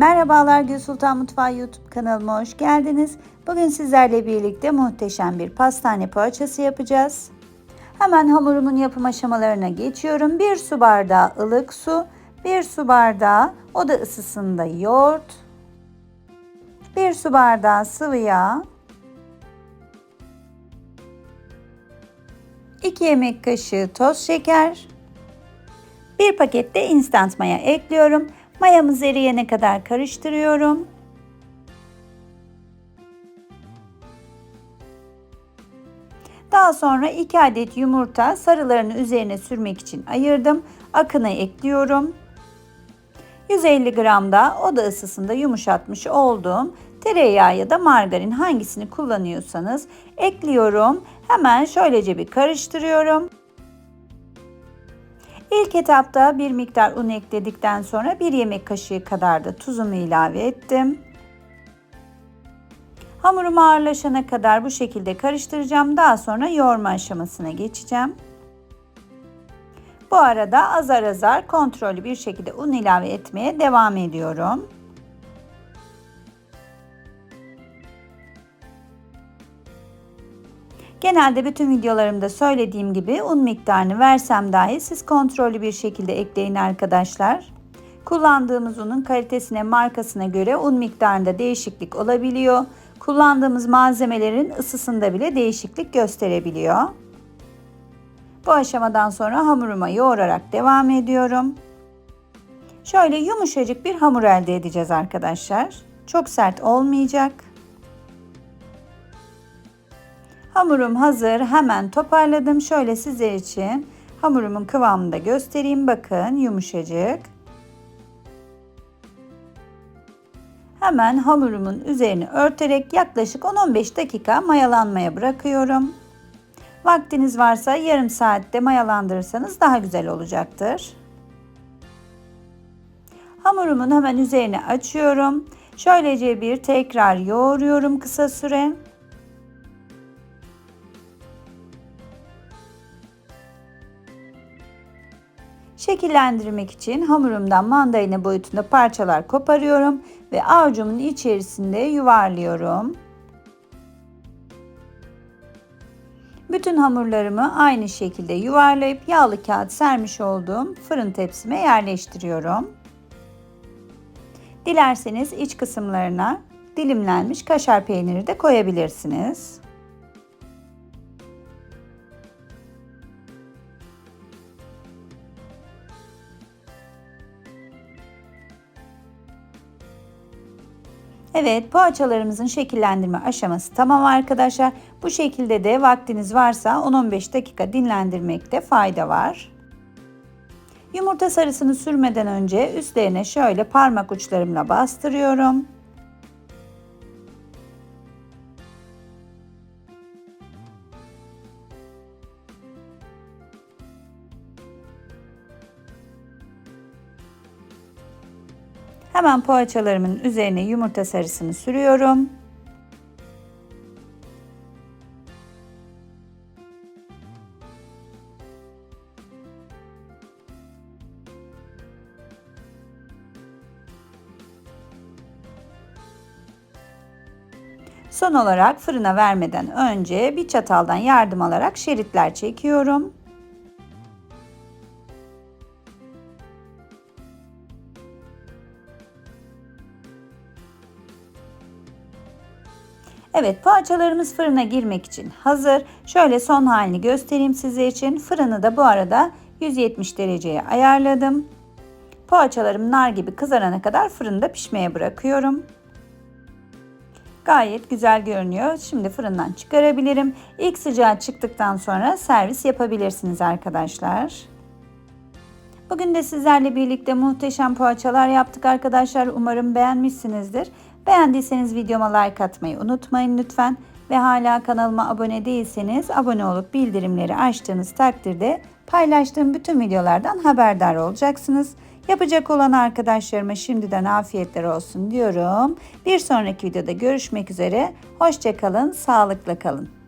Merhabalar Gül Sultan Mutfağı YouTube kanalıma hoş geldiniz. Bugün sizlerle birlikte muhteşem bir pastane poğaçası yapacağız. Hemen hamurumun yapım aşamalarına geçiyorum. 1 su bardağı ılık su, 1 su bardağı oda ısısında yoğurt, 1 su bardağı sıvı yağ, 2 yemek kaşığı toz şeker, 1 paket de instant maya ekliyorum. Mayamız eriyene kadar karıştırıyorum. Daha sonra 2 adet yumurta sarılarını üzerine sürmek için ayırdım. Akını ekliyorum. 150 gram da oda ısısında yumuşatmış olduğum tereyağı ya da margarin hangisini kullanıyorsanız ekliyorum. Hemen şöylece bir karıştırıyorum. İlk etapta bir miktar un ekledikten sonra bir yemek kaşığı kadar da tuzumu ilave ettim. Hamurum ağırlaşana kadar bu şekilde karıştıracağım. Daha sonra yoğurma aşamasına geçeceğim. Bu arada azar azar kontrollü bir şekilde un ilave etmeye devam ediyorum. Genelde bütün videolarımda söylediğim gibi un miktarını versem dahi siz kontrollü bir şekilde ekleyin arkadaşlar. Kullandığımız unun kalitesine, markasına göre un miktarında değişiklik olabiliyor. Kullandığımız malzemelerin ısısında bile değişiklik gösterebiliyor. Bu aşamadan sonra hamuruma yoğurarak devam ediyorum. Şöyle yumuşacık bir hamur elde edeceğiz arkadaşlar. Çok sert olmayacak. Hamurum hazır. Hemen toparladım. Şöyle sizler için hamurumun kıvamını da göstereyim. Bakın yumuşacık. Hemen hamurumun üzerini örterek yaklaşık 10-15 dakika mayalanmaya bırakıyorum. Vaktiniz varsa yarım saatte mayalandırırsanız daha güzel olacaktır. Hamurumun hemen üzerine açıyorum. Şöylece bir tekrar yoğuruyorum kısa süre. Şekillendirmek için hamurumdan mandalina boyutunda parçalar koparıyorum ve avucumun içerisinde yuvarlıyorum. Bütün hamurlarımı aynı şekilde yuvarlayıp yağlı kağıt sermiş olduğum fırın tepsime yerleştiriyorum. Dilerseniz iç kısımlarına dilimlenmiş kaşar peyniri de koyabilirsiniz. Evet poğaçalarımızın şekillendirme aşaması tamam arkadaşlar. Bu şekilde de vaktiniz varsa 10-15 dakika dinlendirmekte fayda var. Yumurta sarısını sürmeden önce üstlerine şöyle parmak uçlarımla bastırıyorum. Hemen poğaçalarımın üzerine yumurta sarısını sürüyorum. Son olarak fırına vermeden önce bir çataldan yardım alarak şeritler çekiyorum. Evet poğaçalarımız fırına girmek için hazır. Şöyle son halini göstereyim size için. Fırını da bu arada 170 dereceye ayarladım. Poğaçalarım nar gibi kızarana kadar fırında pişmeye bırakıyorum. Gayet güzel görünüyor. Şimdi fırından çıkarabilirim. İlk sıcağı çıktıktan sonra servis yapabilirsiniz arkadaşlar. Bugün de sizlerle birlikte muhteşem poğaçalar yaptık arkadaşlar. Umarım beğenmişsinizdir. Beğendiyseniz videoma like atmayı unutmayın lütfen. Ve hala kanalıma abone değilseniz abone olup bildirimleri açtığınız takdirde paylaştığım bütün videolardan haberdar olacaksınız. Yapacak olan arkadaşlarıma şimdiden afiyetler olsun diyorum. Bir sonraki videoda görüşmek üzere. Hoşçakalın, sağlıkla kalın.